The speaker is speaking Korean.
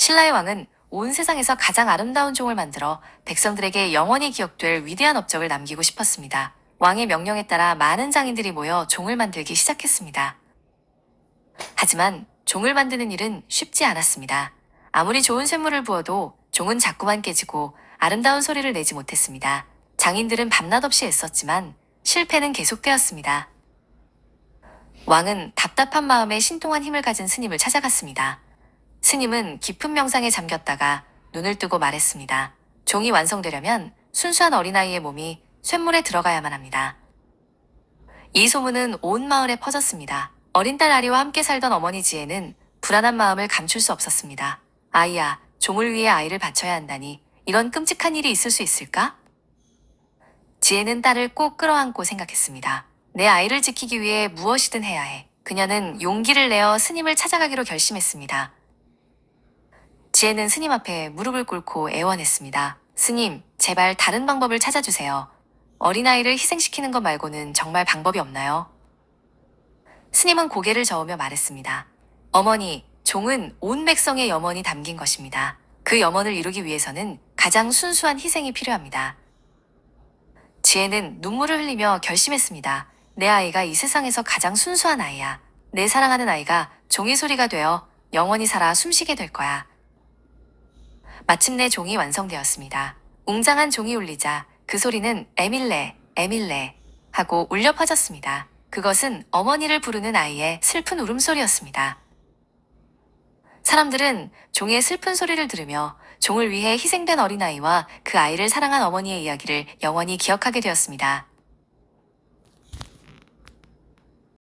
신라의 왕은 온 세상에서 가장 아름다운 종을 만들어 백성들에게 영원히 기억될 위대한 업적을 남기고 싶었습니다. 왕의 명령에 따라 많은 장인들이 모여 종을 만들기 시작했습니다. 하지만 종을 만드는 일은 쉽지 않았습니다. 아무리 좋은 쇳물을 부어도 종은 자꾸만 깨지고 아름다운 소리를 내지 못했습니다. 장인들은 밤낮 없이 애썼지만 실패는 계속되었습니다. 왕은 답답한 마음에 신통한 힘을 가진 스님을 찾아갔습니다. 스님은 깊은 명상에 잠겼다가 눈을 뜨고 말했습니다. 종이 완성되려면 순수한 어린아이의 몸이 쇳물에 들어가야만 합니다. 이 소문은 온 마을에 퍼졌습니다. 어린 딸 아리와 함께 살던 어머니 지혜는 불안한 마음을 감출 수 없었습니다. 아이야, 종을 위해 아이를 바쳐야 한다니 이런 끔찍한 일이 있을 수 있을까? 지혜는 딸을 꼭 끌어안고 생각했습니다. 내 아이를 지키기 위해 무엇이든 해야 해. 그녀는 용기를 내어 스님을 찾아가기로 결심했습니다. 지혜는 스님 앞에 무릎을 꿇고 애원했습니다. 스님, 제발 다른 방법을 찾아주세요. 어린아이를 희생시키는 것 말고는 정말 방법이 없나요? 스님은 고개를 저으며 말했습니다. 어머니, 종은 온 백성의 염원이 담긴 것입니다. 그 염원을 이루기 위해서는 가장 순수한 희생이 필요합니다. 지혜는 눈물을 흘리며 결심했습니다. 내 아이가 이 세상에서 가장 순수한 아이야. 내 사랑하는 아이가 종이 소리가 되어 영원히 살아 숨쉬게 될 거야. 마침내 종이 완성되었습니다. 웅장한 종이 울리자 그 소리는 에밀레, 에밀레 하고 울려 퍼졌습니다. 그것은 어머니를 부르는 아이의 슬픈 울음소리였습니다. 사람들은 종의 슬픈 소리를 들으며 종을 위해 희생된 어린아이와 그 아이를 사랑한 어머니의 이야기를 영원히 기억하게 되었습니다.